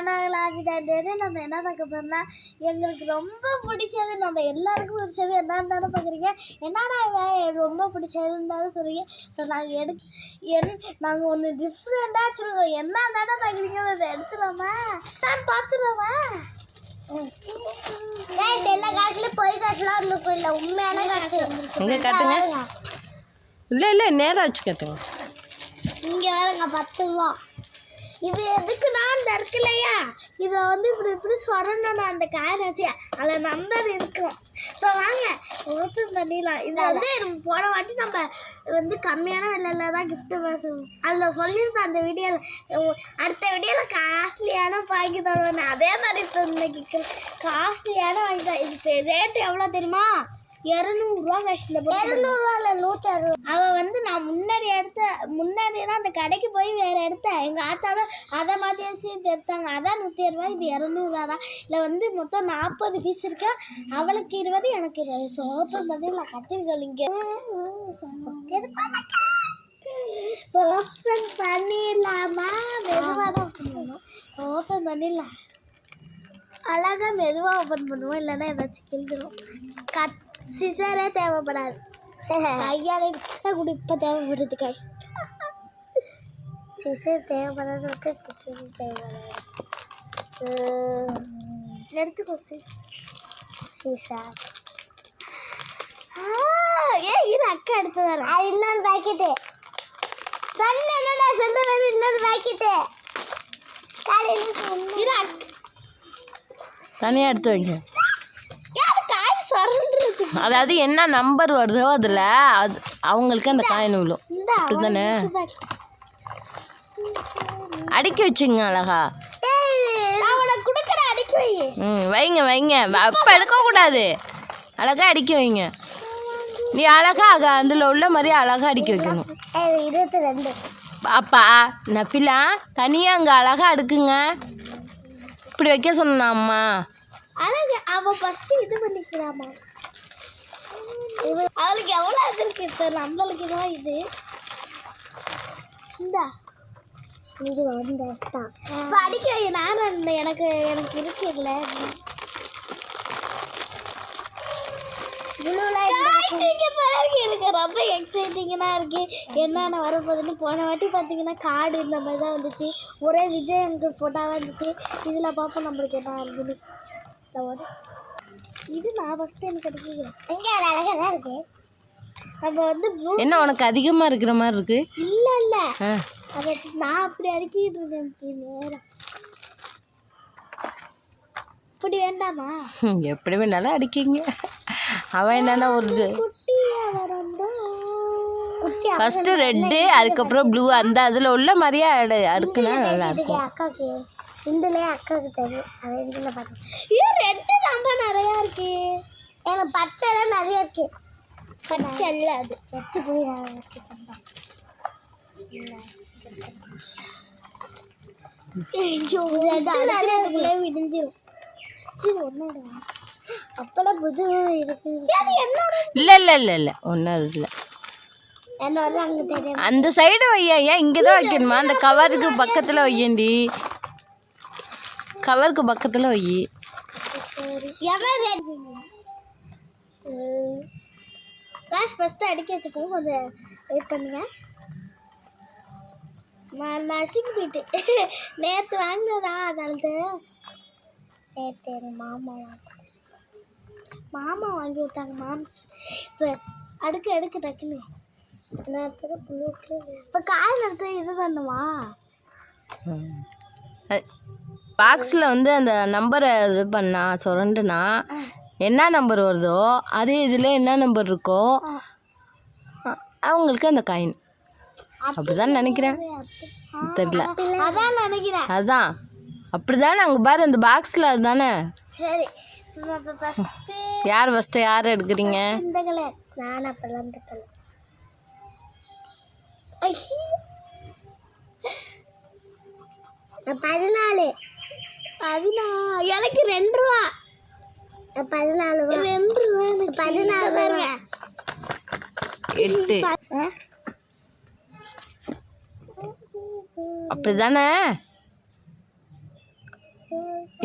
நானாகலாகிட்டே நம்ம என்ன பார்க்க போறோம்னா எங்களுக்கு ரொம்ப பிடிச்சது நம்ம எல்லாருக்கும் பிடிச்சது என்ன இருந்தாலும் பார்க்குறீங்க. என்னடா ரொம்ப பிடிச்சது இருந்தாலும் சொல்றீங்க. ஸோ நாங்கள் எடு என் நாங்கள் ஒன்று டிஃப்ரெண்ட்டாக வச்சுருக்கோம் என்ன தானே பார்க்குறீங்க. அதை எடுத்துடலாமா? நான் பார்த்துடலாமா? எல்லா காட்டிலும் பொய் காட்டுலாம் இருக்கும் இல்லை. உண்மையான காட்டு. இங்கே காட்டுங்க. இல்லை இல்லை நேராக வச்சு காட்டுங்க. இங்க வேறங்க பத்து ரூபா. இது எதுக்குன்னா இந்த இருக்கு இல்லையா இதை வந்து இப்படி இப்படி சொரண்டணும் அந்த காயின் வச்சு அதில் நம்பர் இருக்கும் இப்போ வாங்க ஓப்பன் பண்ணிடலாம் இது வந்து போன வாட்டி நம்ம வந்து கம்மியான விலையில தான் கிஃப்ட் பேசுவோம் அதில் சொல்லியிருப்பேன் அந்த வீடியோவில் அடுத்த வீடியோவில் காஸ்ட்லியான வாங்கி தருவேன் அதே மாதிரி இப்போ இன்னைக்கு காஸ்ட்லியான வாங்கி தர இது ரேட்டு எவ்வளோ தெரியுமா? இரநூறுவா காசு இந்த இரநூறுவால நூற்றி அறுபது அவள் வந்து நான் முன்னாடி எடுத்த முன்னாடினா அந்த கடைக்கு போய் வேற எடுத்தேன். எங்கள் ஆத்தாலும் அதை வச்சு இது எடுத்தாங்க அதான் நூற்றி அறுபா இது இரநூறுவா தான். இதில் வந்து மொத்தம் நாற்பது பீஸ் இருக்கு. அவளுக்கு இருபது எனக்கு இருபது. ஓப்பன் பண்ணி நான் கத்திரிக்கோளிங்க ஓப்பன் பண்ணிடலாமா? மெதுவாக தான் ஓப்பன் பண்ணிடலாம். அழகா மெதுவாக ஓப்பன் பண்ணுவோம். இல்லைன்னா ஏதாச்சும் கிழிஞ்சிரும் கட் சிசரே தேவைப்படாது. கையாலே விட்டா கூட இப்போ தேவைப்படுது காய்ஸ் சிசர் தேவைப்படாது வந்து சிசர் தேவைப்படாது. எடுத்துக்கோ சிசர் ஏ இரு அக்கா எடுத்து தரேன். அது இன்னொரு பாக்கெட்டு சொன்ன என்ன சொன்ன இன்னொரு பாக்கெட்டு காலையில் இரு அக்கா தனியாக எடுத்து வைங்க. அதாவது என்ன நம்பர் வருதோ அதில் அது அவங்களுக்கு அந்த காயின் விழும் அப்படிதானே? அடுக்கி வச்சுங்க அழகா. ம் வைங்க வைங்க. அப்போ எடுக்கக்கூடாது அழகா அடுக்கி வைங்க. நீ அழகா அக- அதில் உள்ள மாதிரி அழகா அடுக்கி வைக்கணும். இருபத்தி ரெண்டு. அப்பா நஃபிலா தனியாக அங்கே அழகா அடுக்குங்க. இப்படி வைக்க சொன்னா அம்மா அழகு அவ ஃபர்ஸ்ட் இது பண்ணிக்கிறாமா இது அவளுக்கு எவ்வளோ இது இருக்கு? இப்போ நம்மளுக்கு தான் இது? இந்தா. இது வந்து தான் அடிக்க நானும் இந்த எனக்கு எனக்கு இருக்குல்ல இல்லை. ரொம்ப எக்ஸைட்டிங்காக இருக்கு. என்னென்ன வரப்போகுதுன்னு போன வாட்டி பார்த்தீங்கன்னா காடு இந்த மாதிரி தான் வந்துச்சு. ஒரே விஜய் எனக்கு ஃபோட்டோவாக இருந்துச்சு இதில் பார்ப்போம் நம்மளுக்கு என்ன இருக்குன்னு இது நான் ஃபஸ்ட்டு எனக்கு கிடைக்குது எங்கே அழகாக தான் இருக்கு. நம்ம வந்து ப்ளூ என்ன உனக்கு அதிகமாக இருக்கிற மாதிரி இருக்கு? இல்லை இல்லை. அதை நான் அப்படி அடிக்கிட்டு இருந்தேன் நேரம். இப்படி வேண்டாமா? எப்படி வேணாலும் அடிக்கிங்க. அவன் என்னன்னா ஒரு ஃபஸ்ட்டு ரெட்டு அதுக்கப்புறம் ப்ளூ அந்த அதில் உள்ள மாதிரியே அடு அடுக்குனா நல்லா இருக்கும். இந்துலே அக்காவுக்கு தெரியும். அது இதில் பார்த்தேன் இது ரெட்டு ரொம்ப நிறையா இருக்கு. எனக்கு பச்சை தான் நிறைய இருக்கு. பச்சை இல்லை அது. எட்டு போய் நான் வச்சு தந்தேன் ஐயோ விடிஞ்சிடும் சரி அப்பெல்லாம் புது இருக்கு இல்லை இல்லை இல்லை இல்லை. ஒன்றும் அது இல்லை அந்த சைடு வையா ஏன் இங்கே தான் வைக்கணுமா? அந்த கவருக்கு பக்கத்தில் வையண்டி கவருக்கு பக்கத்தில் வை. கிளாஸ் ஃபஸ்ட்டு அடிக்க வச்சுக்கோங்க. கொஞ்சம் வெயிட் பண்ணுங்க. நான் நசுங்கி போயிட்டு. நேற்று வாங்கினதா அதனால நேற்று மாமா வாங்க மாமா வாங்கி விட்டாங்க மாம்ஸ். இப்போ அடுக்க அடுக்க டக்குன்னு. இப்போ காய் நடத்த இது பண்ணுமா? பாக்ஸில் வந்து அந்த நம்பரை இது பண்ணா சுரண்டுனா என்ன நம்பர் வருதோ அதே இதில் என்ன நம்பர் இருக்கோ அவங்களுக்கு அந்த காயின் அப்படிதான் நினைக்கிறேன். தெரியல. அதான் நினைக்கிறேன். அதான். அப்படிதானே அங்கே பாரு அந்த பாக்ஸில் அதுதானே. யார் ஃபஸ்ட்டு யார் எடுக்கிறீங்க? பதினாலு. பதினா எனக்கு ரெண்டு ரூபா. பதினாலு ரூபா. ரெண்டு ரூபா எனக்கு பதினாலு ரூபா. எட்டு. அப்படிதானே?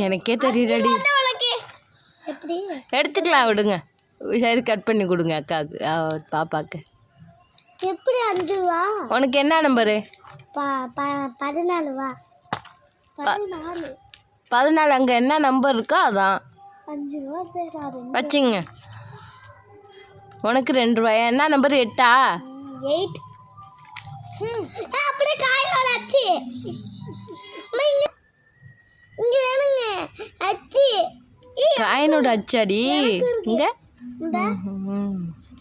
எனக்கே தெரியலடி இந்த உனக்கு. எப்படி? எடுத்துக்கலாம் விடுங்க. சரி கட் பண்ணி கொடுங்க அக்காவுக்கு பாப்பாக்கு. எப்படி அஞ்சு ரூபா? உனக்கு என்ன நம்பரு ப ப பதினாலு ரூபா. பதினாலு. பதினாலு அங்கே என்ன நம்பர் இருக்கோ அதான். அஞ்சு ரூபா வச்சுங்க. உனக்கு ரெண்டு ரூபாயா? என்ன நம்பர் எட்டா? எயிட். அம்மா, இங்க இங்க வேணுங்க. அச்சு. காயினோட அச்சாடி. இங்கே? இந்த.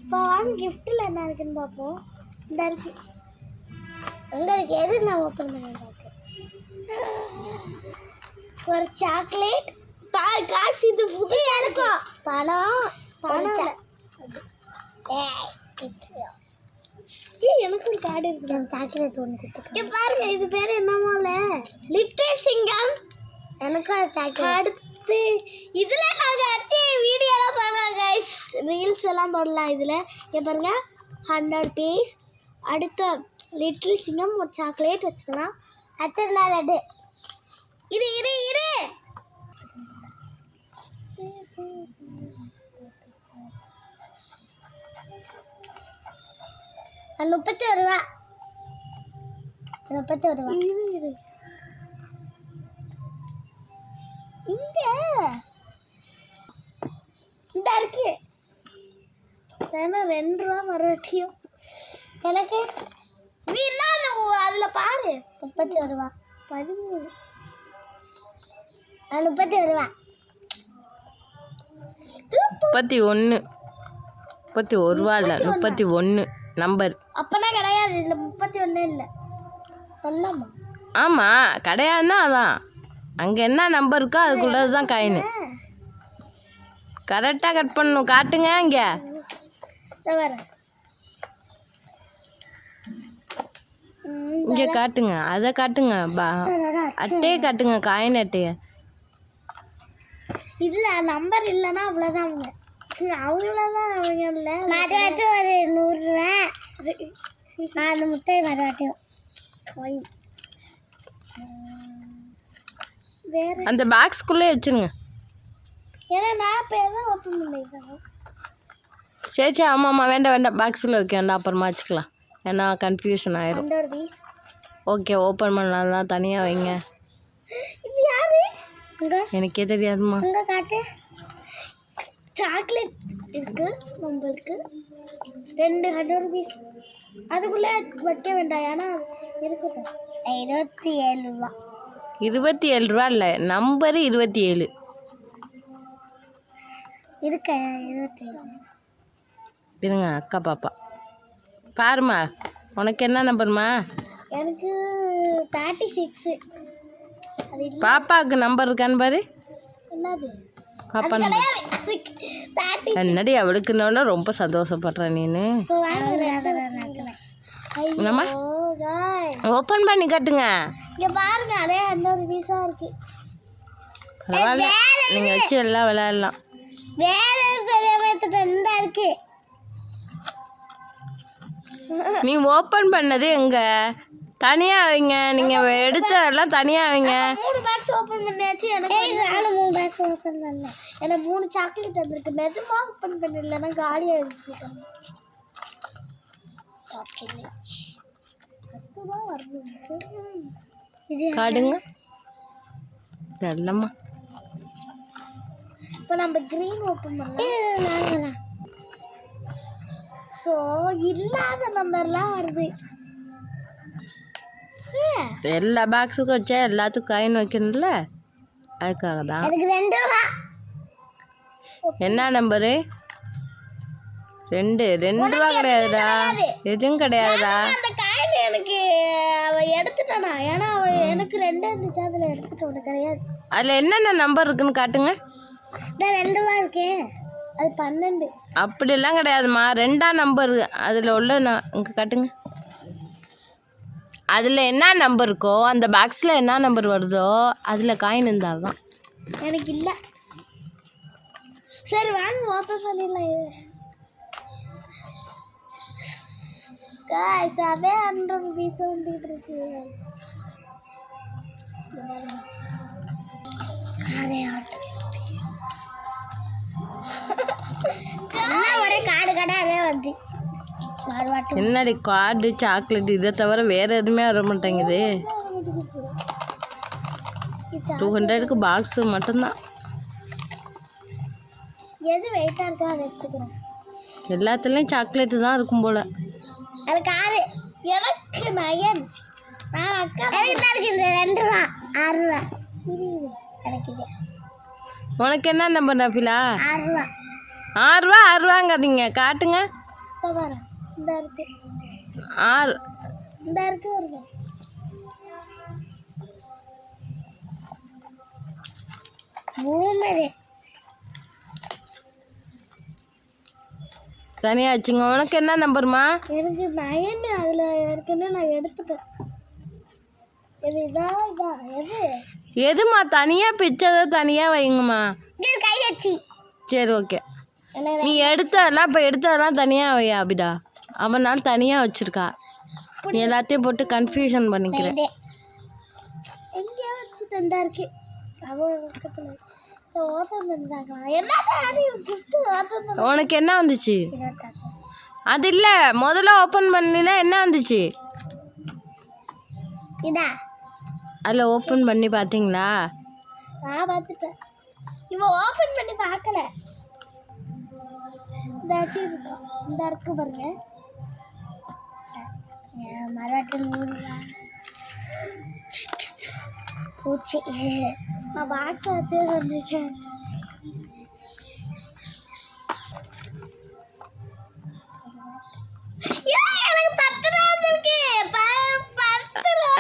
இப்போ வாங்க கிஃப்ட்டில் என்ன இருக்குன்னு பார்ப்போம். இந்த இருக்கு. எது நான் ஓப்பன் பண்ணி பார்க்க ஒரு சாக்லேட். காசு இது புது இருக்கும் பணம். பணம் எனக்கு ஒரு கார்டு இருக்கு. சாக்லேட் ஒன்று கொடுத்துருக்கேன் பாருங்க இது பேர் என்னமோல லிட்டில் சிங்கம். எனக்கு ஒரு சாக்லேட். அடுத்து இதில் நாங்கள் வச்சு வீடியோலாம் பண்ணோம் கைஸ் ரீல்ஸ் எல்லாம் போடலாம் இதில். இங்கே பாருங்க ஹண்ட்ரட் பீஸ் அடுத்த லிட்டில் சிங்கம் ஒரு சாக்லேட் வச்சுக்கலாம். அடுத்த நாள் அது இரு இரு இரு. முப்பத்தி ஒரு ரூபா. முப்பத்தி ஒரு ரூபா. இங்க. இந்த இருக்கு. வேணா ரெண்டு ரூபா மறுபடியும் எனக்கு. நீ என்ன அதுல பாரு. முப்பத்தி ஒரு ரூபா. பதிமூணு. ஆ, முப்பத்தி ரூபா. முப்பத்தி ஒன்று முப்பத்தி ஒரு ரூபா இல்லை முப்பத்தி ஒன்று நம்பர் அப்பனா கிடையாது இதுல முப்பத்தி ஒண்ணு இல்லை. சொல்லாமா. ஆமாம் கிடையாதுன்னா அதான். அங்கே என்ன நம்பர் இருக்கோ அதுக்குள்ளது தான் காயின் கரெக்டாக கட் பண்ணணும். காட்டுங்க இங்கே. இங்கே காட்டுங்க. அதை காட்டுங்க பா. அட்டையை காட்டுங்க காயின் அட்டையை. இதுல நம்பர் இல்லைன்னா அவ்வளோதான் அவங்க. அவங்களதான் அவங்க இல்லை. மறுவாட்டி ஒரு நூறுரூவா நாலு முட்டை மறுவாட்டியும் வேற அந்த பாக்ஸ்க்குள்ளே வச்சுருங்க. ஏன்னா நான் இப்போ எதாவது ஓப்பன் பண்ணிருக்கேன் சரி சரி ஆமாம் ஆமாம் வேண்டாம் வேண்டாம். பாக்ஸில் வைக்க வேண்டாம். அப்புறமா வச்சுக்கலாம். ஏன்னா கன்ஃபியூஷன் ஆயிரும். ஓகே ஓப்பன் பண்ணலாம். தனியாக வைங்க. எனக்கே தெரியாதுமா சாக்லேட் இருக்கு நம்மளுக்கு ரெண்டு ஹண்ட்ரட் பீஸ் அதுக்குள்ளே வைக்க வேண்டாம் ஏன்னா இருக்கட்டும். இருபத்தி ஏழு ரூபா. இருபத்தி ஏழு ரூபா இல்லை நம்பரு இருபத்தி ஏழு. இருக்க இருபத்தி ஏழு. இருங்க அக்கா பாப்பா. பாருமா உனக்கு என்ன நம்பர்மா எனக்கு தேர்ட்டி சிக்ஸு பாப்பாவுக்கு நம்பர் இருக்கான்னு பாரு. பாப்பா என்னடி அவளுக்குன்னொன்னே ரொம்ப சந்தோஷப்படுறேன் நீனு? என்னம்மா? ஓப்பன் பண்ணி காட்டுங்க. இங்க பாருங்க அதே ஹண்ட்ரட் பீஸா இருக்கு. பரவாயில்ல. நீங்கள் வச்சு எல்லாம் விளையாடலாம். வேற பெரிய இந்த இருக்கு. நீ ஓப்பன் பண்ணது எங்க? தனியாக வைங்க. நீங்கள் எடுத்ததெல்லாம் தனியாக வைங்க. பாக்ஸ் ஓபன் பண்ணியாச்சு எனக்கு நானும் மூணு பாக்ஸ் ஓபன் பண்ணல. எனக்கு மூணு சாக்லேட் வந்திருக்கு. நிஜமா ஓபன் பண்ணிடலன்னா காலி ஆயிடுச்சு. சாக்லேட் பத்து ரூபா வரணும் இது காடுங்க. தெரியலம்மா இப்போ நம்ம க்ரீன் ஓப்பன் பண்ணலாம். ஸோ இல்லாத நம்பர்லாம் வருது? எல்லா பாக்ஸுக்கும் வச்சா எல்லாத்துக்கும் காயின் வைக்கணும்ல? அதுக்காக தான் என்ன நம்பரு ரெண்டு. ரெண்டு ரூபா கிடையாதுடா. எதுவும் கிடையாதுடா. எனக்கு எடுத்துட்டானா? ஏன்னா எனக்கு ரெண்டு இருந்துச்சு அதில் எடுத்துட்டு கிடையாது. அதில் என்னென்ன நம்பர் இருக்குன்னு காட்டுங்க. ரெண்டு ரூபா இருக்கே. அது பன்னெண்டு. அப்படிலாம் கிடையாதும்மா. ரெண்டாம் நம்பர் அதில் உள்ள நான் இங்கே காட்டுங்க. அதில் என்ன நம்பர் இருக்கோ அந்த பாக்ஸில் என்ன நம்பர் வருதோ அதில் காயின் இருந்தால் தான். எனக்கு இல்லை. சரி வாங்க ஓப்பன் பண்ணிடலாம் அதே ஹண்ட்ரட் ருபீஸ் வந்துட்டு இருக்கு. ஒரே காடு கடை அதே வந்து. என்னடி கார்டு சாக்லேட் இதை தவிர வேறு எதுவுமே வர மாட்டேங்குது. டூ ஹண்ட்ரடுக்கு பாக்ஸு மட்டும்தான். எது வெயிட்டாக இருக்கோ அதை எடுத்துக்கிறேன் எல்லாத்துலேயும் சாக்லேட்டு தான் இருக்கும் போல். எனக்கு ஆறு எனக்கு நயன் நான் அக்கா எனக்கு இருக்கு இந்த ரெண்டு ரூபா ஆறு ரூபா. எனக்கு இது. உனக்கு என்ன நம்பர் நஃபிலா ஆறு ரூபா. ஆறுரூவா ஆறுரூவாங்காதீங்க காட்டுங்க. இந்த பாரு. இந்த இருக்கு. ஆறு. இந்த இருக்கு வருங்க பூமரு. தனியாக வச்சுங்க உனக்கு என்ன நம்பர்மா எனக்கு நயன். அதில் இருக்குன்னு நான் எடுத்துட்டேன். இது இதான் இதா எது? எதுமா தனியாக பிச்சதை தனியாக வைங்கம்மா. இது கை வச்சு சரி ஓகே. நீ எடுத்ததெல்லாம் இப்போ எடுத்ததெல்லாம் தனியாக வை அபிதா? அவனால் தனியாக வச்சுருக்கா. நீ எல்லாத்தையும் போட்டு கன்ஃபியூஷன் பண்ணிக்கிற. இது எங்கேயோ வச்சுட்டு இந்த இருக்கு அவன் பக்கத்தில் ஓப்பன் பண்ணிட்டாங்களா என்ன கிஃப்ட் ஓப்பன் பண்ண உனக்கு என்ன வந்துச்சு? அது இல்லை முதல்ல ஓப்பன் பண்ணினா என்ன வந்துச்சு? அதில் ஓப்பன் பண்ணி பார்த்தீங்களா நான் பார்த்துட்டேன். இவன் ஓப்பன் பண்ணி பார்க்கல. இந்த இருக்கு பாருங்க. மராட்டி பூச்சி நான் பாக்ஸ் வச்சு வந்துட்டேன்.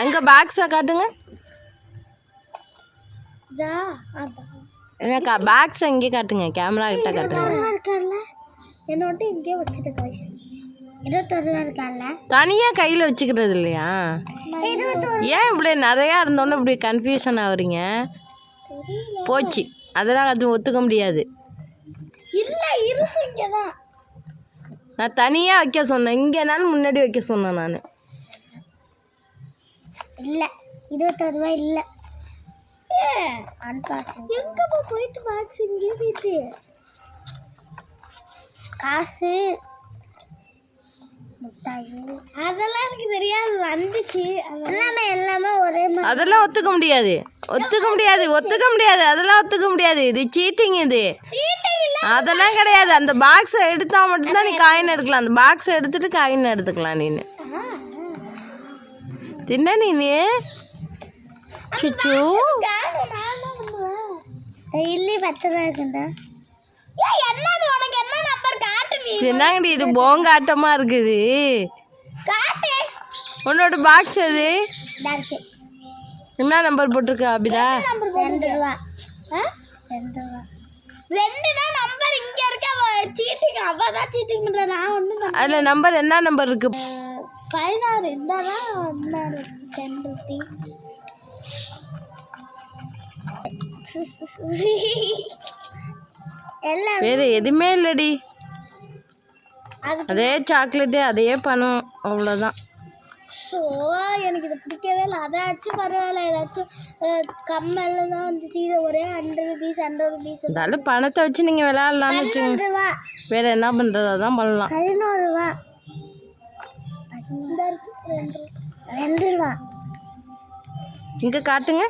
எங்கே பாக்ஸை காட்டுங்க எனக்கா பாக்ஸ் எங்கே காட்டுங்க. கேமரா கிட்ட காட்டுங்க. என்னோட இங்கேயே வச்சுட்டு இருக்கான்ல தனியாக கையில் வச்சுக்கிறது இல்லையா? ஏன் இப்படி நிறையா இருந்தோன்னே இப்படி கன்ஃபியூஷன் ஆகுறீங்க? போச்சு. அதெல்லாம் அது ஒத்துக்க முடியாது. நான் தனியாக வைக்க சொன்னேன். இங்கேனாலும் முன்னாடி வைக்க சொன்னேன் நான். இல்ல இருபத்தொரு ரூபா இல்ல எங்கப்பா போயிட்டு காசு. அதெல்லாம் எனக்கு தெரியாது. வந்துச்சு. எல்லாமே எல்லாமே ஒரே மாதிரி. அதெல்லாம் ஒத்துக்க முடியாது. ஒத்துக்க முடியாது. ஒத்துக்க முடியாது. அதெல்லாம் ஒத்துக்க முடியாது. இது சீட்டிங் இது. அதெல்லாம் கிடையாது. அந்த பாக்ஸை எடுத்தா மட்டும்தான் நீ காயின் எடுக்கலாம். அந்த பாக்ஸை எடுத்துட்டு காயின் எடுத்துக்கலாம் நீ தின்ன நீ சுச்சு. டெய்லி பத்து ரூபா இருக்குண்டா என்னது உனக்கு? என்ன என்னங்கடி இது போங்காட்டமாக இருக்குது? உன்னோட பாக்ஸ் எது? டார்க்கு என்ன நம்பர் போட்டிருக்க அபிதா? அதில் நம்பர் என்ன நம்பர் இருக்கு? பதினாறு. வேறு எதுவுமே இல்லடி. அது சாக்லேட்டு அதே பணம் அவ்வளோதான் ஸோ எனக்கு இது பிடிக்கவே இல்லை. அதாச்சும் பரவாயில்ல ஏதாச்சும் கம்மல் தான் வந்துச்சு. இது ஒரே ஹண்ட்ரட் ருபீஸ் ஹண்ட்ரட் ருபீஸ் இருந்தாலும் பணத்தை வச்சு நீங்கள் விளையாடலாம்னு வச்சுக்கோங்க. வேறு என்ன பண்ணுறது அதான் பண்ணலாம். பதினோரு ரூபா ரெண்டு ரூபா. இங்கே காட்டுங்க.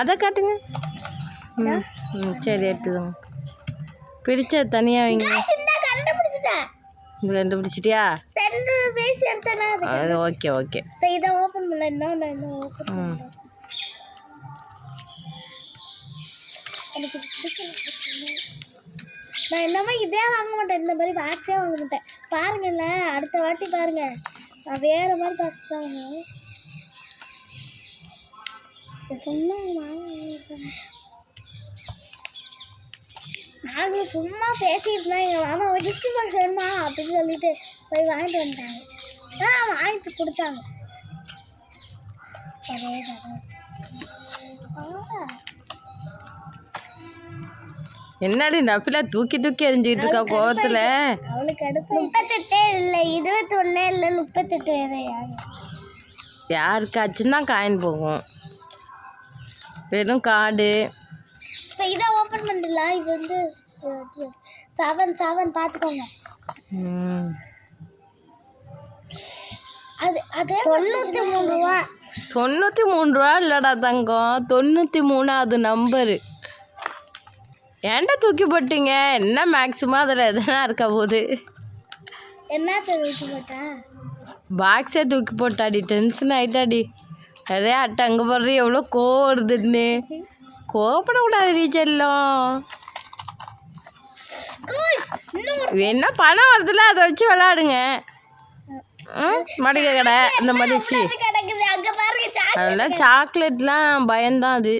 அதை காட்டுங்க. ம் சரி எடுத்துதுங்க பிரிச்ச தனியாக வைங்க. கண்டுபிடிச்சிட்டேன். கண்டுபிடிச்சிட்டியா? ரெண்டு ருபீஸ் எடுத்தேன்னா அது ஓகே ஓகே. ஸோ இதை ஓப்பன் பண்ணல இன்னும் நான் இன்னும் ஓப்பன் எனக்கு நான் என்னமோ இதே வாங்க மாட்டேன். இந்த மாதிரி பாக்ஸே வாங்க மாட்டேன். பாருங்கல்ல அடுத்த வாட்டி பாருங்க. நான் வேற மாதிரி பாக்ஸ் தான் வாங்குவேன் வாங்க நாங்கள் சும்மா பேசிட்டு இருந்தோம் எங்கள் மாமா ஒரு கிஃப்ட் பாக்ஸ் வேணுமா அப்படின்னு சொல்லிட்டு போய் வாங்கிட்டு வந்துட்டாங்க ஆ வாங்கிட்டு கொடுத்தாங்க. ஒரே என்னடி நஃபிலா தூக்கி தூக்கி எறிஞ்சிக்கிட்டு இருக்கா கோவத்தில்? அவளுக்கு அடுத்து முப்பத்தெட்டு இல்லை இருபத்தொன்னு இல்லை முப்பத்தெட்டு வேற யாரு? யாருக்காச்சும் தான் காயின் போகும். வெறும் கார்டு. இப்போ இதை ஓப்பன் பண்ணிடலாம். இது வந்து செவன் செவன் பார்த்துக்கோங்க. அது அதே தொண்ணூற்றி மூணு ரூபா தொண்ணூற்றி மூணு ரூபா இல்லைடா தங்கம். தொண்ணூற்றி மூணாவது நம்பரு ஏன்டா தூக்கி போட்டீங்க? என்ன மேக்ஸிமம் அதில் எதனா இருக்க போகுது என்ன தெரிவிக்க மாட்டா பாக்ஸே தூக்கி போட்டாடி. டென்ஷன் ஆயிட்டாடி. அதே அட்டை அங்கே போடுறது எவ்வளோ கோவம் வருதுன்னு கோவப்படக்கூடாது நீ செல்லம் என்ன பணம் வருதுல அதை வச்சு விளாடுங்க மளிகை கடை இந்த மாதிரி வச்சு. அதெல்லாம் சாக்லேட்லாம் பயம்தான் அது.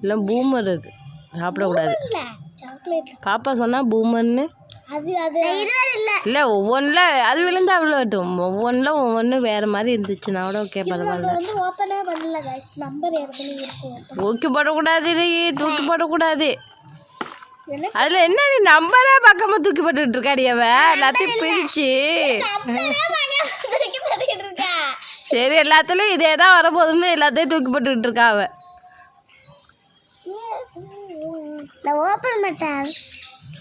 இல்லை பூமர் அது. சாப்பிடக்கூடாது. பாப்பா சொன்னால் பூமர்னு. இல்ல. இல்லை ஒவ்வொன்றில் அது விழுந்து அவ்வளோ வட்டும். ஒவ்வொன்றில் ஒவ்வொன்று வேறு மாதிரி இருந்துச்சுன்னா கூட ஓகே பரவாயில்ல. தூக்கி போடக்கூடாது தூக்கி போடக்கூடாது. அதில் என்ன நீ நம்பரே பார்க்காம தூக்கி போட்டுக்கிட்டு இருக்காடி அவ? எல்லாத்தையும் பிரிச்சு. சரி எல்லாத்துலேயும் இதே தான் வரப்போகுதுன்னு எல்லாத்தையும் தூக்கி போட்டுக்கிட்டு இருக்கா அவ. நான் ஓப்பன் பண்ணிட்டேன்.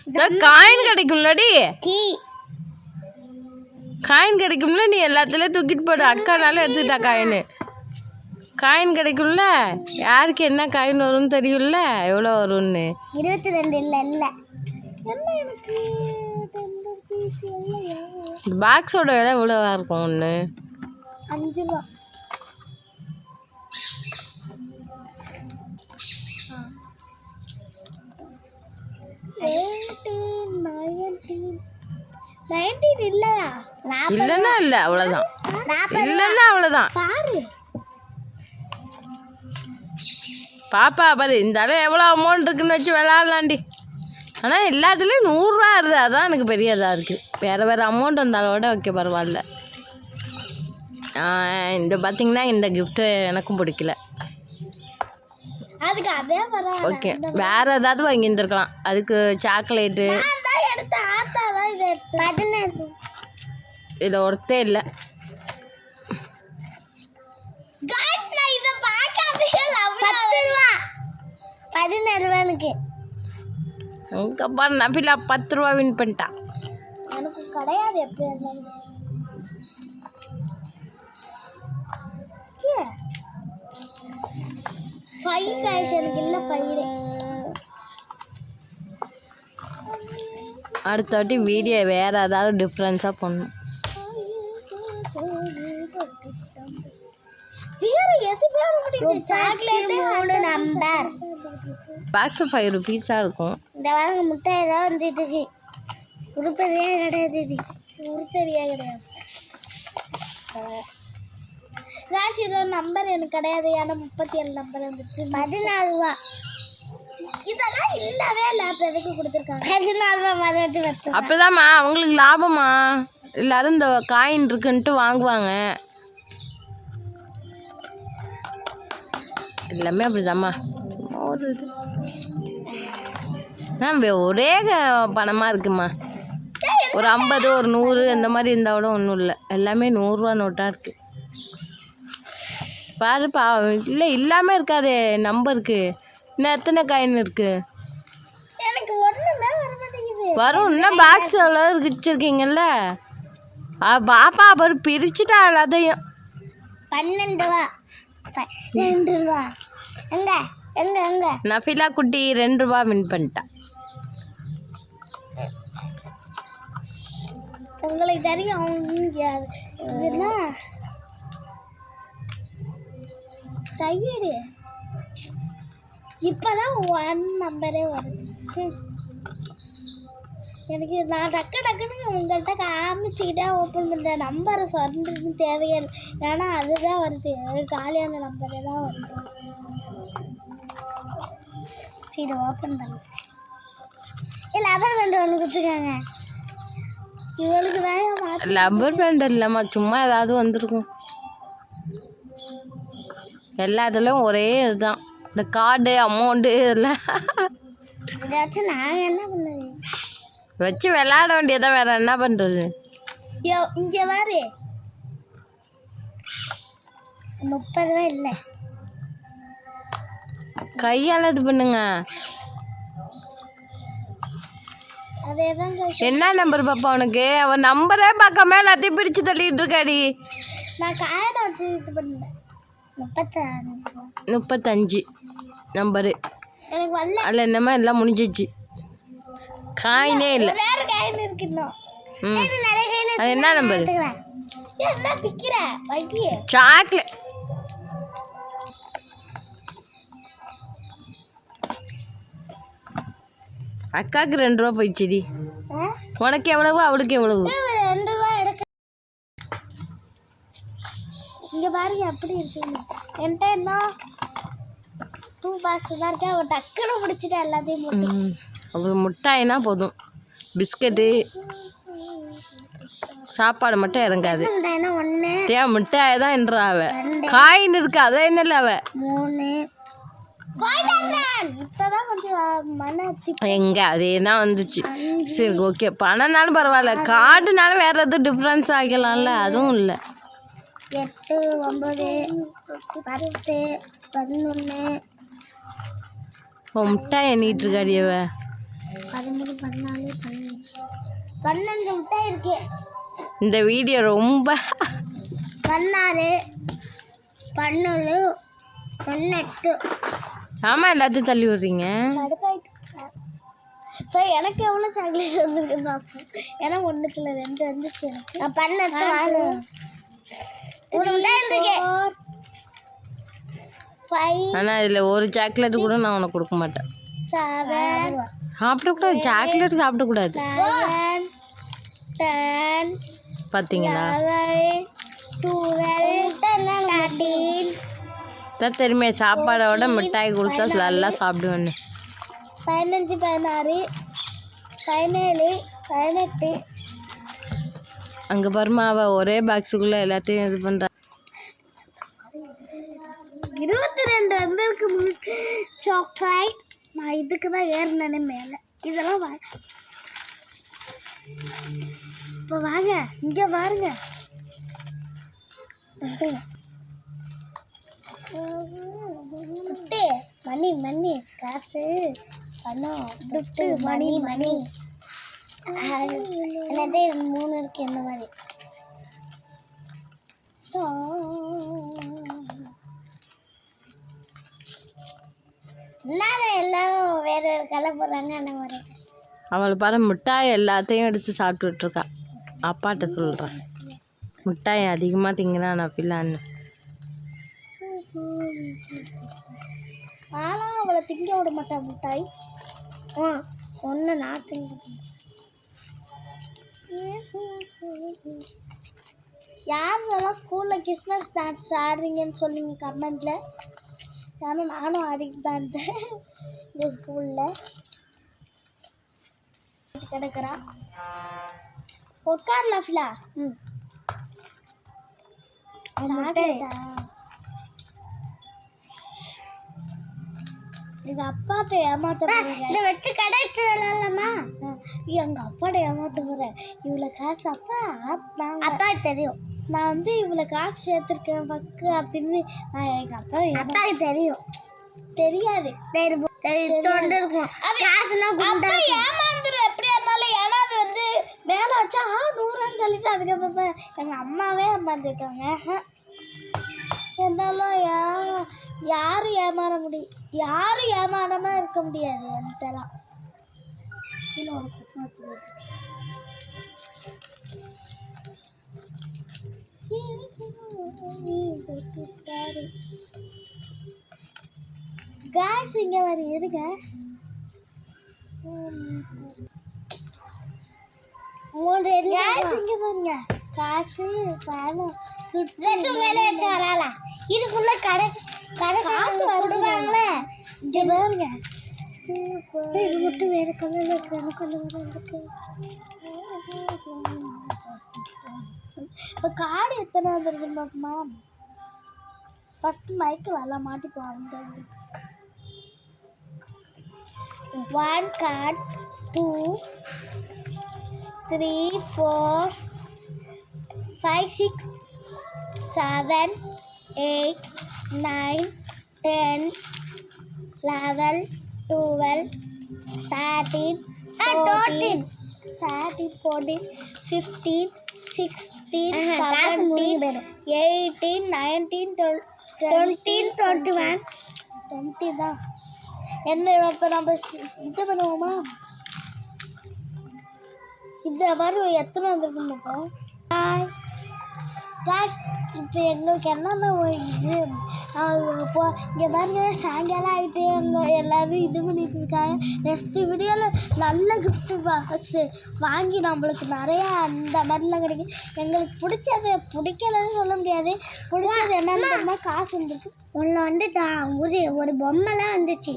காயின் கிடைக்கும்லடி காயின் கிடைக்கும்ல நீ எல்லாத்துலேயும் தூக்கிட்டு போடு. அக்கானாலும் எடுத்துக்கிட்டா காயின் காயின் கிடைக்கும்ல யாருக்கு என்ன காயின் வரும்னு தெரியும்ல? எவ்வளோ வரும்னு? இருபத்தி ரெண்டு இல்ல இல்ல பாக்ஸோட விலை எவ்வளோவா இருக்கும் ஒன்று அஞ்சு ரூபா நைன்டீன் இல்லையா இல்லைன்னா இல்லை அவ்வளோதான் இல்லைன்னா அவ்வளோதான் பாப்பா பாரு இந்த அளவு எவ்வளோ அமௌண்ட் இருக்குன்னு வச்சு விளாட்லாண்டி ஆனால் எல்லாத்துலேயும் நூறுரூவா வருது. அதான் எனக்கு பெரிய இதாக இருக்குது வேறு வேறு அமௌண்ட் விட ஓகே பரவாயில்ல. இந்த பார்த்தீங்கன்னா இந்த கிஃப்ட்டு எனக்கும் பிடிக்கல. ஓகே வேறு ஏதாவது வாங்கி இருந்திருக்கலாம் அதுக்கு சாக்லேட்டு நான் தான் எடுத்த ஆத்தா தான் இதை ஒருத்தே இல்லை. பதினேழு ரூபானுக்கு. உங்க பாரு நபிலா பத்து ரூபா வின் பண்ணிட்டா எனக்கு கிடையாது எப்படி ஃபைவ் காய்ஸ் எனக்கு இல்லை பயிர் அடுத்த வாட்டி வீடியோ வேறு ஏதாவது டிஃப்ரென்ஸாக பண்ணணும். வேற எதுவுமே வர முடியுது. சாக்லேட் மூணு நம்பர் பாக்ஸு ஃபைவ் ருபீஸாக இருக்கும். இந்த வாங்க முட்டை தான் வந்துட்டு இருக்கு உருப்படியே கிடையாது இது. உருப்படியே கிடையாது. ராசி இதோ நம்பர் எனக்கு கிடையாது. ஏன்னா முப்பத்தி ஏழு நம்பர் வந்துருக்கு. பதினாலு ரூபா இதெல்லாம் இல்லவே இல்லை. அப்போ எதுக்கு கொடுத்துருக்காங்க? பதினாலு ரூபா மறுபடி பத்து அப்போதாம்மா அவங்களுக்கு லாபமா எல்லாரும் இந்த காயின் இருக்குன்ட்டு வாங்குவாங்க. எல்லாமே அப்படிதாம்மா. ஒரு இது. ஆ, ஒரே பணமாக இருக்குமா? ஒரு ஐம்பது ஒரு நூறு இந்த மாதிரி இருந்தால் கூட ஒன்றும் இல்லை. எல்லாமே நூறுரூவா நோட்டாக இருக்குது பாருப்பா இல்லை இல்லாமல் இருக்காதே நம்பருக்கு. இன்னும் எத்தனை காயின் இருக்குது வரும் இன்னும் பாக்ஸ் எவ்வளோ வச்சுருக்கீங்கல்ல? பாப்பா அப்புறம் பிரிச்சுட்டா எல்லாத்தையும் பன்னெண்டு ரூபா. பன்னெண்டு ரூபா. எங்க எங்க எங்க? நஃபிலா குட்டி ரெண்டு ரூபா வின் பண்ணிட்டா. உங்களுக்கு தெரியும் கையெடு இப்போதான் ஒன் நம்பரே வருது. எனக்கு நான் டக்கு டக்குன்னு உங்கள்கிட்ட காமிச்சிக்கிட்டே ஓப்பன் பண்ணுற நம்பரை சொல்றதுக்கு தேவையில்லை ஏன்னா அதுதான் வருது. அது காலியான நம்பரே தான் வருது. சரி ஓப்பன் பண்ணு. இல்லை அதான் ரெண்டு ஒன்று கொடுத்துருக்காங்க. இவளுக்கு தான் மாற்றி பேண்ட் இல்லைம்மா. சும்மா ஏதாவது வந்திருக்கும். எல்லா இதுலையும் ஒரே இதுதான். இந்த கார்டு அமௌண்ட்டு இதெல்லாம். இதை வச்சு நாங்கள் என்ன பண்ணுது வச்சு விளையாட வேண்டியதான் வேற என்ன பண்ணுறது இங்கே பாரு. முப்பது ரூபா இல்லை. கையால் இது பண்ணுங்க. என்ன நம்பர் பாப்பா உனக்கு? அவன் நம்பரே பார்க்காம எல்லாத்தையும் பிரித்து தள்ளிட்டு இருக்காடி. நான் காயனை வச்சு இது பண்ணேன் முப்பத்தஞ்சு. முப்பத்தஞ்சு நம்பரு. எனக்கு வரல அதில் என்னமா எல்லாம் முடிஞ்சிச்சு. காயினே இல்லை. வேற காயின் இருக்கு இன்னும் ம். இன்னும் நிறைய காயின் அது என்ன நம்பர்? எடுத்துக்கிறேன் ஏன் என்ன பிக்கிற வைக்கிய சாக்லேட் அக்காவுக்கு ரெண்டு ரூபா போயிடுச்சுடி. உனக்கு எவ்வளவு அவளுக்கு எவ்வளவு ரூபா எடுக்க இங்க பாருங்க எப்படி இருக்குன்னு. என்கிட்ட என்ன டூ பாக்ஸ் தான் இருக்கு. அவன் டக்குன்னு பிடிச்சிட்டா எல்லாத்தையும் அவ்வளோ முட்டாயினா போதும். பிஸ்கட்டு சாப்பாடு மட்டும் இறங்காது. தே மிட்டாய் தான் என்றா அவ. காயின் இருக்கு அதான் என்னல அவ? எங்க அதே தான் வந்துச்சு. சரி ஓகே பணம்னாலும் பரவாயில்ல. கார்டுனாலும் வேற எதுவும் டிஃப்ரென்ஸ் ஆகிக்கலாம்ல அதுவும் இல்லை. எட்டு ஒன்பது பத்து பதினொன்று இப்போ முட்டாய் எண்ணிட்டு இருக்காடி அவ. பதிமூணு பதினாலு பதினஞ்சு. பன்னெண்டு மிட்டாய் இருக்கு. இந்த வீடியோ ரொம்ப பதினாறு பன்னெண்டு பன்னெட்டு. ஆமா எல்லாத்தையும் தள்ளி விடுறீங்க. ஸோ எனக்கு எவ்வளோ சாக்லேட் வந்திருக்குன்னு பார்ப்போம் ஏன்னா ஒன்றுத்துல ரெண்டு வந்துச்சு எனக்கு. நான் பன்னெண்டு வாங்க ஃபைவ் ஆனா இதுல ஒரு சாக்லேட் கூட நான் உனக்கு கொடுக்க மாட்டேன். சாப்பிடக்கூடாது. சாக்லேட் சாப்பிடக்கூடாது பார்த்தீங்களா தான் தெரியுமே சாப்பாடோட மிட்டாய் கொடுத்தா நல்லா சாப்பிடுவேன்னு. பதினஞ்சு பதினாறு பதினேழு பதினெட்டு அங்கே பாருமா அவள் ஒரே பாக்ஸுக்குள்ளே எல்லாத்தையும் இது பண்ணுறா இருபத்தி ரெண்டு வந்திருக்கு சாக்லேட் நான் இதுக்கு தான் ஏறினேனே மேலே. இதெல்லாம் வா. இப்போ வாங்க இங்கே பாருங்க. மணி மணி காசு பணம் துட்டு மணி மணி. என்னதே மூணு இருக்கு இந்த மாதிரி. எல்லாரும் வேற வேற கலர் போடுறாங்க அந்த மாதிரி. அவளை பாரு மிட்டாய் எல்லாத்தையும் எடுத்து சாப்பிட்டுட்டு இருக்கா அப்பாட்ட சொல்கிறேன் மிட்டாய் அதிகமாக திங்கினா நான் பிள்ளான்னு ஆனால் அவளை திங்க விட மாட்டான் மிட்டாய். ஆ ஒன்று நான் திங்க யாரெல்லாம் ஸ்கூலில் கிறிஸ்மஸ் டான்ஸ் ஆடுறீங்கன்னு சொல்லுங்க கமெண்ட்டில் ஏன்னா நானும் ஆடிட்டு தான் இருந்தேன். இந்த ஸ்கூலில் கிடக்குறான். உட்கார்ல ஃபிலா? ம். எங்க அப்பாட்ட ஏமாத்த இதை வச்சு கடைட்டு விளாடலாமா எங்க அப்பாட்ட ஏமாத்த போறேன் இவ்வளோ காசு அப்பா அப்பா தெரியும். நான் வந்து இவ்வளோ காசு சேர்த்துருக்கேன் பக்கு அப்படின்னு நான் எங்க அப்பா அப்பாவுக்கு தெரியும். தெரியாது. தெரியும் இருக்கும். ஏமாந்துரும். எப்படியா இருந்தாலும் ஏன்னா அது வந்து மேலே வச்சா நூறுன்னு சொல்லிட்டு அதுக்கப்புறம் எங்கள் அம்மாவே ஏமாந்துருக்காங்க இருந்தாலும் யா யாரும் ஏமாற முடியும் யாரும் ஏமாறாம இருக்க முடியாது எனக்கெல்லாம் கீழே ஒரு கிறிஸ்மஸ் காசு இங்க வர இருங்க. இங்க பாருங்க. காசு பணம் மேலே வராளா இதுக்குள்ள கடை கடை காசு வருவாங்களே இங்க பாருங்க. இது மட்டும் வேற கலர்ல இருக்கு. எனக்கு அந்த மாதிரி இருக்கு. இப்போ கார்டு எத்தனை வந்துருக்கு பாப்பமா? ஃபர்ஸ்ட் மைக்கு வரலாம் மாட்டிப்போம் அவங்க one card two three four five six seven eight nine ten level twelve thirteen thirteen thirteen fourteen fifteen sixteen seventeen eighteen nineteen twenty twenty one twenty தான். என்ன இப்போ நம்ம இது பண்ணுவோமா? இந்த மாதிரி எத்தனை வந்துருக்கு ஹாய் ப்ளஸ் இப்போ எங்களுக்கு என்னென்ன ஒரு இது இப்போ இங்கே பாருங்க சாயங்காலம் ஆகிட்டு எங்கள் எல்லோரும் இது பண்ணிட்டு இருக்காங்க. நெக்ஸ்ட் வீடியோவில் நல்ல கிஃப்ட்டு பாக்ஸு வாங்கி நம்மளுக்கு நிறையா அந்த மாதிரிலாம் கிடைக்கும். எங்களுக்கு பிடிச்சது பிடிக்கலன்னு சொல்ல முடியாது. பிடிச்சது என்னென்னு காசு வந்துருக்கு. ஒன்று வந்து ஒரு ஒரு பொம்மைலாம் வந்துச்சு.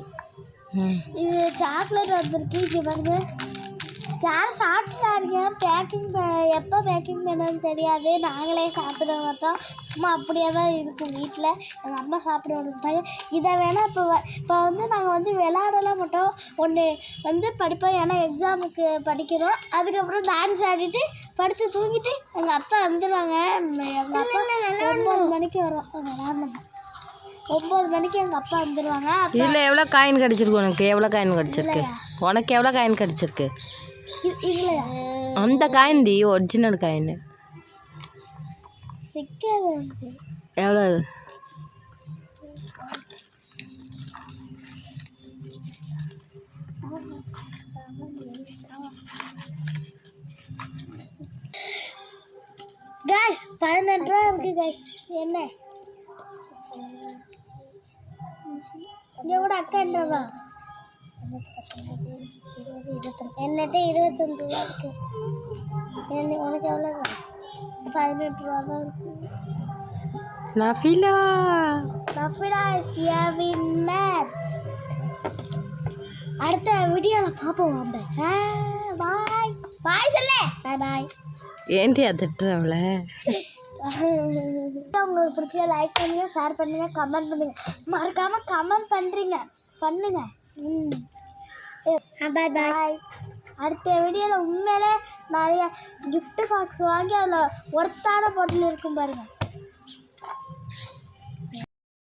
இது சாக்லேட் வந்திருக்கு. இது பாருங்க. யாரும் சாப்பிட்டாருங்க பேக்கிங் எப்போ பேக்கிங் பண்ணணும்னு தெரியாது. நாங்களே சாப்பிட மாட்டோம் சும்மா அப்படியே தான் இருக்கும் வீட்டில் எங்கள் அம்மா சாப்பிட விட்டாங்க இதை வேணால் இப்போ இப்போ வந்து நாங்கள் வந்து விளையாடலாம் மாட்டோம். ஒன்று வந்து படிப்போம் ஏன்னா எக்ஸாமுக்கு படிக்கணும் அதுக்கப்புறம் டான்ஸ் ஆடிட்டு படுத்து தூங்கிட்டு எங்கள் அப்பா வந்துடுவாங்க எங்கள் அப்பா ஒம்பது மணிக்கு வரும். விளாடணும் ஒம்பது மணிக்கு எங்கள் அப்பா வந்துடுவாங்க இதில் எவ்வளோ காயின் கிடச்சிருக்கு உனக்கு? எவ்வளோ காயின் கிடச்சிருக்கு? உனக்கு எவ்வளோ காயின் கிடச்சிருக்கு? இல்லையா அந்த காயின் டி ஒரிஜினல் காயின் சிக்கது கைஸ் பதினெட்டு ரூபா இருக்கு கைஸ் என்ன? இங்கே கூட அக்கௌண்ட் ரூபா என்னட்ட இருபத்தஞ்சு ரூபா இருக்கு? என்ன உனக்கு எவ்வளோ பதினெட்டு ரூபா தான் இருக்கு. நஃபிலா. நஃபிடா இஸ் ஏ வின்னர் அடுத்த வீடியோவில் பார்ப்போம் நம்ம பாய் பாய் சொல்லு. பாய் பாய் ஏன்டி உங்களுக்கு பிடிச்ச லைக் பண்ணுங்க ஷேர் பண்ணுங்க கமெண்ட் பண்ணுங்க. மறக்காம கமெண்ட் பண்றீங்க. பண்ணுங்க. ம். பாய் பாய் அடுத்த வீடியோவில் உண்மையிலே நிறைய கிஃப்ட் பாக்ஸ் வாங்கி அதில் ஒர்த்தான பொருள் இருக்கும் பாருங்கள்